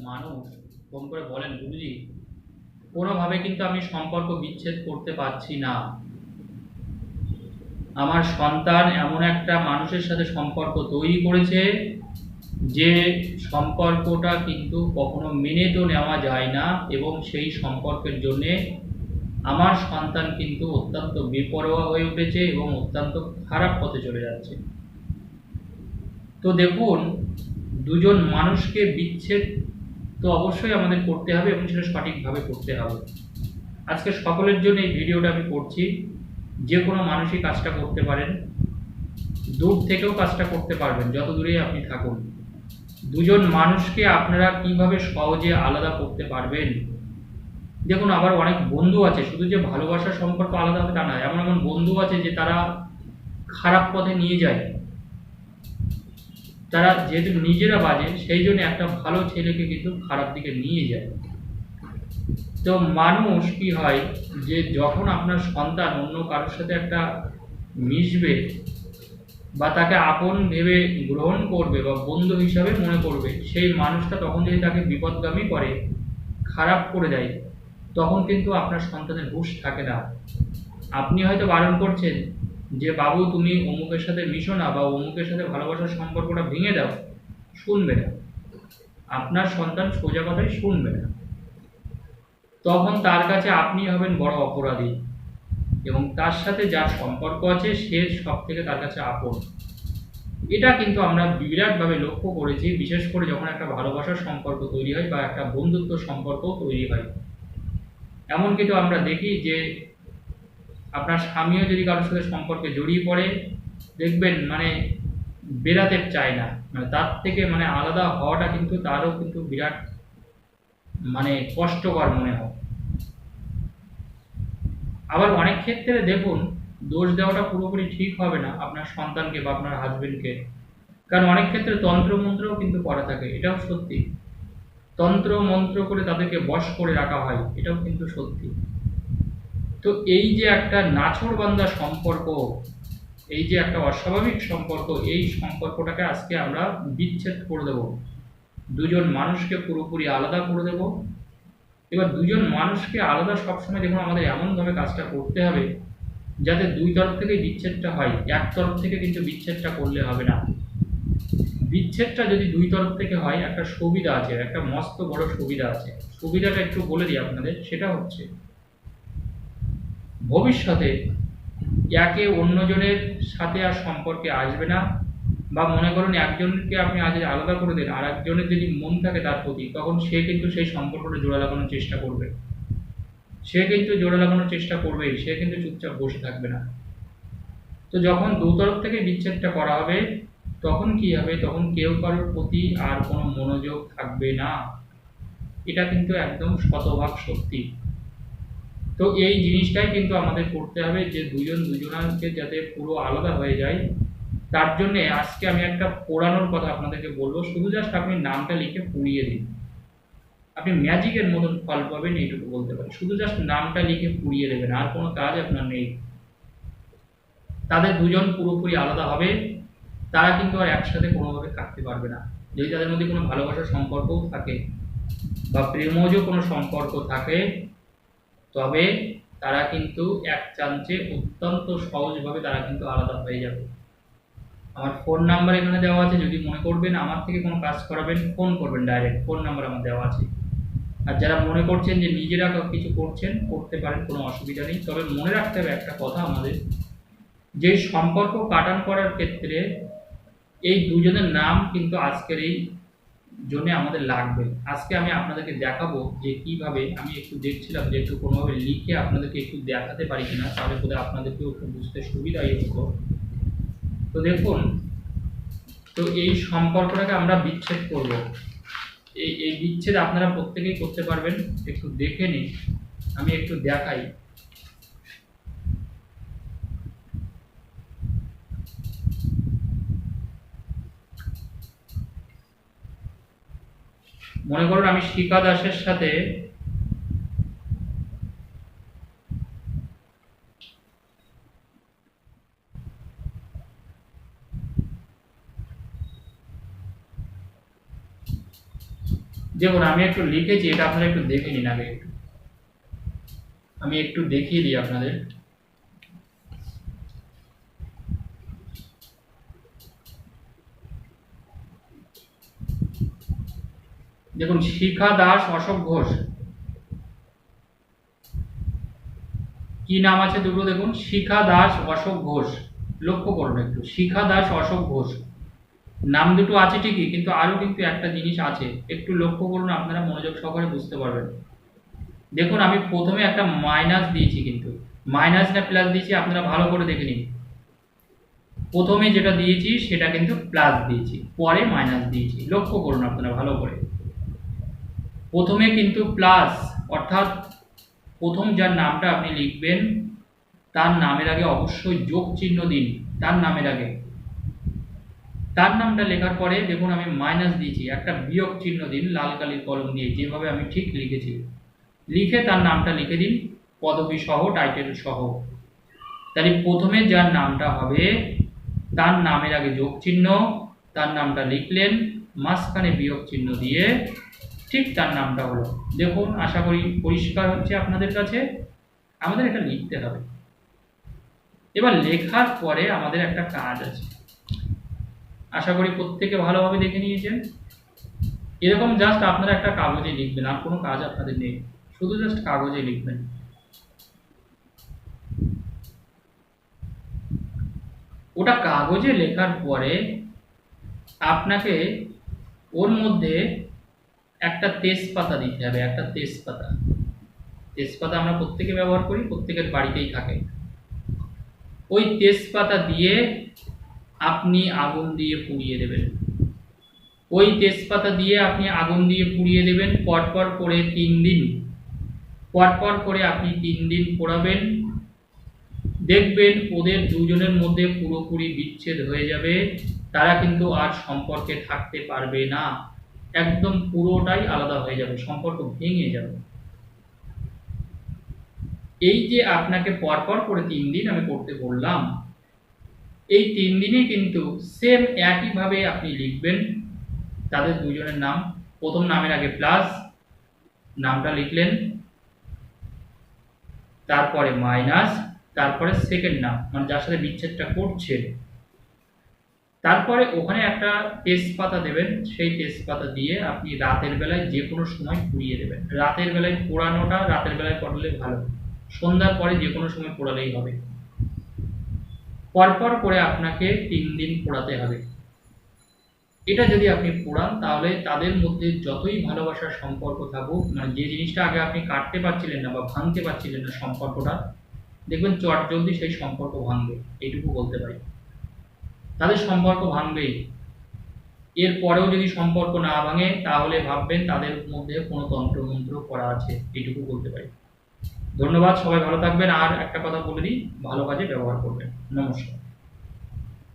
মানুষ ফোন করে বলেন গুরুজি কোনোভাবে কিন্তু আমি সম্পর্ক বিচ্ছেদ করতে পারছি না। আমার সন্তান এমন একটা মানুষের সাথে সম্পর্ক তৈরি করেছে যে সম্পর্কটা কিন্তু কখনো মেনে তো নেওয়া যায় না এবং সেই সম্পর্কের জন্যে আমার সন্তান কিন্তু অত্যন্ত বেপরোয়া হয়ে উঠেছে এবং অত্যন্ত খারাপ পথে চলে যাচ্ছে। তো দেখুন, দুজন মানুষকে বিচ্ছেদ তো অবশ্যই আমাদের করতে হবে এবং সেটা সঠিকভাবে করতে হবে। আজকে সকলের জন্য এই ভিডিওটা আমি করছি। যে কোনো মানুষই কাজটা করতে পারেন। দূর থেকেও কাজটা করতে পারবেন, যত দূরেই আপনি থাকুন। দুজন মানুষকে আপনারা কীভাবে সহজে আলাদা করতে পারবেন? দেখুন, আবার অনেক বন্ধু আছে, শুধু যে ভালোবাসার সম্পর্ক আলাদা হবে তা নয়, এমন এমন বন্ধু আছে যে তারা খারাপ পথে নিয়ে যায়। তারা যেহেতু নিজেরা বাজে, সেই জন্য একটা ভালো ছেলেকে কিন্তু খারাপ দিকে নিয়ে যায়। তো মানুষ কি হয় যে যখন আপনার সন্তান অন্য কারোর সাথে একটা মিশবে বা তাকে আপন ভেবে গ্রহণ করবে বা বন্ধু হিসাবে মনে করবে, সেই মানুষটা তখন যদি তাকে বিপদগামী করে, খারাপ করে দেয়, তখন কিন্তু আপনার সন্তানের হুঁশ থাকে না। আপনি হয়তো বারণ করছেন যে, বাবু, তুমি অমুকের সাথে মিশো না বা অমুকের সাথে ভালোবাসার সম্পর্কটা ভেঙে দাও, শুনবে না। আপনার সন্তান সোজা কথাই শুনবে না। তখন তার কাছে আপনি হবেন বড় অপরাধী এবং তার সাথে যার সম্পর্ক আছে, সে সব থেকে তার কাছে আপন। এটা কিন্তু আমরা বিরাটভাবে লক্ষ্য করেছি, বিশেষ করে যখন একটা ভালোবাসার সম্পর্ক তৈরি হয় বা একটা বন্ধুত্ব সম্পর্ক তৈরি হয়। এমন কিন্তু আমরা দেখি যে আপনার স্বামীও যদি কারোর সাথে সম্পর্কে জড়িয়ে পড়ে, দেখবেন মানে বেরাতে চায় না। মানে তার থেকে মানে আলাদা হওয়াটা কিন্তু তারও কিন্তু বিরাট মানে কষ্টকর মনে হয়। আবার অনেক ক্ষেত্রে দেখুন, দোষ দেওয়াটা পুরোপুরি ঠিক হবে না আপনার সন্তানকে বা আপনার হাজবেন্ডকে কারণ অনেক ক্ষেত্রে তন্ত্র মন্ত্রও কিন্তু করা থাকে, এটাও সত্যি। তন্ত্র মন্ত্র করে তাদেরকে বশ করে রাখা হয়, এটাও কিন্তু সত্যি। তো এই যে একটা নাছরবান্ধা সম্পর্ক, এই যে একটা অস্বাভাবিক সম্পর্ক, এই সম্পর্কটাকে আজকে আমরা বিচ্ছেদ করে দেব। দুজন মানুষকে পুরোপুরি আলাদা করে দেব। এবার দুজন মানুষকে আলাদা সবসময় দেখুন আমাদের এমনভাবে কাজটা করতে হবে, যাতে দুই তরফ থেকে বিচ্ছেদটা হয়। এক তরফ থেকে কিন্তু বিচ্ছেদটা করলে হবে না। বিচ্ছেদটা যদি দুই তরফ থেকে হয়, একটা সুবিধা আছে, একটা মস্ত বড় সুবিধা আছে। সুবিধাটা একটু বলে দিই আপনাদের, সেটা হচ্ছে ভবিষ্যতে একে অন্যজনের সাথে আর সম্পর্কে আসবে না বা মনে করুন একজনকে আপনি আজ আলাদা করে দেন আর একজনের যদি মন থাকে তার প্রতি, তখন সে কিন্তু সেই সম্পর্কটা জোড়া লাগানোর চেষ্টা করবে। সে কিন্তু জোড়া লাগানোর চেষ্টা করবেই, সে কিন্তু চুপচাপ বসে থাকবে না। তো যখন দু তরফ থেকে বিচ্ছেদটা করা হবে, তখন কি হবে? তখন কেউ কারোর প্রতি আর কোনো মনোযোগ থাকবে না। এটা কিন্তু একদম শতভাগ সত্যি। তো এই জিনিসটাই কিন্তু আমাদের করতে হবে যে দুজন দুজনকে যাতে পুরো আলাদা হয়ে যায়। তার জন্যে আজকে আমি একটা পোড়ানোর কথা আপনাদেরকে বলব। শুধু জাস্ট আপনি নামটা লিখে পুড়িয়ে দিন। আপনি ম্যাজিকের মতন ফল পাবেন, এইটুকু বলতে পারি। শুধু জাস্ট নামটা লিখে পুড়িয়ে দেবেন, আর কোনো কাজ আপনার নেই। তাদের দুজন পুরোপুরি আলাদা হবে। তারা কিন্তু আর একসাথে কোনোভাবে থাকতে পারবে না। যদি তাদের মধ্যে কোনো ভালোবাসার সম্পর্কও থাকে বা প্রেমজ কোনো সম্পর্ক থাকে তবে তারা কিন্তু এক চান্সে অত্যন্ত সহজভাবে তারা কিন্তু আলাদা হয়ে যাবে। আমার ফোন নাম্বার এখানে দেওয়া আছে, যদি মনে করবেন আমার থেকে কোনো কাজ করাবেন ফোন করবেন ডাইরেক্ট ফোন নাম্বার আমার দেওয়া আছে। আর যারা মনে করছেন যে নিজেরা কিছু করছেন, করতে পারেন, কোনো অসুবিধা নেই। তবে মনে রাখতে হবে একটা কথা আমাদের, যে সম্পর্ক কাটান করার ক্ষেত্রে এই দুজনের নাম কিন্তু আজকের এই জন্য আমাদের লাগবে। আজকে আমি আপনাদেরকে দেখাবো যে কীভাবে আমি একটু দেখছিলাম যে একটু কোনোভাবে লিখে আপনাদেরকে একটু দেখাতে পারি কিনা, তাহলে বোধহয় আপনাদেরকেও একটু বুঝতে সুবিধাই হতো তো দেখুন, তো এই সম্পর্কটাকে আমরা বিচ্ছেদ করব। এই এই বিচ্ছেদ আপনারা প্রত্যেকেই করতে পারবেন। একটু দেখে নিন। আমি একটু দেখাই। মনে করুন আমি শিখা দাসের সাথে দেখুন, আমি একটু লিখেছি, এটা আপনারা একটু দেখে নিন আগে। একটু আমি একটু দেখিয়ে দিই আপনাদের। দেখুন, শিখা দাস অশোক ঘোষ। কি নাম আছে দুটো দেখুন? শিখা দাস অশোক ঘোষ। লক্ষ্য করুন একটু, শিখা দাস অশোক ঘোষ। নাম দুটো আছে ঠিকই, কিন্তু আরও কিন্তু একটা জিনিস আছে। একটু লক্ষ্য করুন, আপনারা মনোযোগ সহকারে বুঝতে পারবেন। দেখুন, আমি প্রথমে একটা মাইনাস দিয়েছি কিন্তু। মাইনাস না প্লাস দিয়েছি, আপনারা ভালো করে দেখে নিন। প্রথমে যেটা দিয়েছি, সেটা কিন্তু প্লাস দিয়েছি। পরে মাইনাস দিয়েছি। লক্ষ্য করুন আপনারা ভালো করে। প্রথমে কিন্তু প্লাস অর্থাৎ প্রথম যার নামটা আপনি লিখবেন, তার নামের আগে অবশ্যই যোগ চিহ্ন দিন, তার নামের আগে। তার নামটা লেখার পরে দেখুন আমি মাইনাস দিয়েছি, একটা বিয়োগ চিহ্ন দিন, লাল কালির কলম দিয়ে, যেভাবে আমি ঠিক লিখেছি। লিখে তার নামটা লিখে দিন, পদবী সহ টাইটেল সহ। তাহলে প্রথমে যার নামটা হবে, তার নামের আগে যোগ চিহ্ন, তার নামটা লিখলেন, মাঝখানে বিয়োগ চিহ্ন দিয়ে ঠিক তার নামটা হলো। দেখুন, আশা করি পরিষ্কার হচ্ছে আপনাদের কাছে। আমাদের এটা লিখতে হবে। এবার লেখার পরে আমাদের একটা কাজ আছে। আশা করি প্রত্যেকে ভালোভাবে দেখে নিয়েছেন। এরকম জাস্ট আপনারা একটা কাগজে লিখবেন, আর কোনো কাজ আপনাদের নেই। শুধু জাস্ট কাগজে লিখবেন। ওটা কাগজে লেখার পরে আপনাকে ওর মধ্যে একটা তেজপাতা দিতে হবে একটা তেজপাতা। তেজপাতা আমরা প্রত্যেকে ব্যবহার করি, প্রত্যেকের বাড়িতেই থাকে। ওই তেজপাতা দিয়ে আপনি আগুন দিয়ে পুড়িয়ে দেবেন। ওই তেজপাতা দিয়ে আপনি আগুন দিয়ে পুড়িয়ে দেবেন, পরপর করে তিন দিন। পরপর করে আপনি তিন দিন পোড়াবেন। দেখবেন ওদের দুজনের মধ্যে পুরোপুরি বিচ্ছেদ হয়ে যাবে। তারা কিন্তু আর সম্পর্কে থাকতে পারবে না। একদম পুরোটাই আলাদা হয়ে যাবে, সম্পর্ক ভেঙে যাবে। এই যে আপনাকে পরপর করে তিন দিন আমি করতে বললাম, এই তিন দিনে কিন্তু সেম একইভাবে আপনি লিখবেন। তাদের দুজনের নাম, প্রথম নামের আগে প্লাস নামটা লিখলেন, তারপরে মাইনাস তারপরে সেকেন্ড নাম মানে যার সাথে বিচ্ছেদটা করছে তারপরে ওখানে একটা তেজপাতা দেবেন, সেই তেজপাতা দিয়ে আপনি রাতের বেলায় যে কোনো সময় পুড়িয়ে দেবেন। রাতের বেলায় পোড়ানোটা রাতের বেলায় করলে ভালো। সন্ধ্যার পরে যে কোনো সময় পোড়ালেই হবে। পরপর করে আপনাকে তিন দিন পোড়াতে হবে। এটা যদি আপনি পোড়ান, তাহলে তাদের মধ্যে যতই ভালোবাসার সম্পর্ক থাকুক মানে যে জিনিসটা আগে আপনি কাটতে পারছিলেন না বা ভাঙতে পারছিলেন না সম্পর্কটা, দেখবেন চট জলদি সেই সম্পর্ক ভাঙবে। এইটুকু বলতে পারি। তাদের সম্পর্ক ভাঙবেই এর পরেও যদি সম্পর্ক না ভাঙে, তাহলে ভাববেন তাদের মধ্যে কোনো তন্ত্রমন্ত্র করা আছে, এটুকু বলতে পারি। ধন্যবাদ, সবাই ভালো থাকবেন। আর একটা কথা বলে দিই, ভালো কাজে ব্যবহার করবেন। নমস্কার।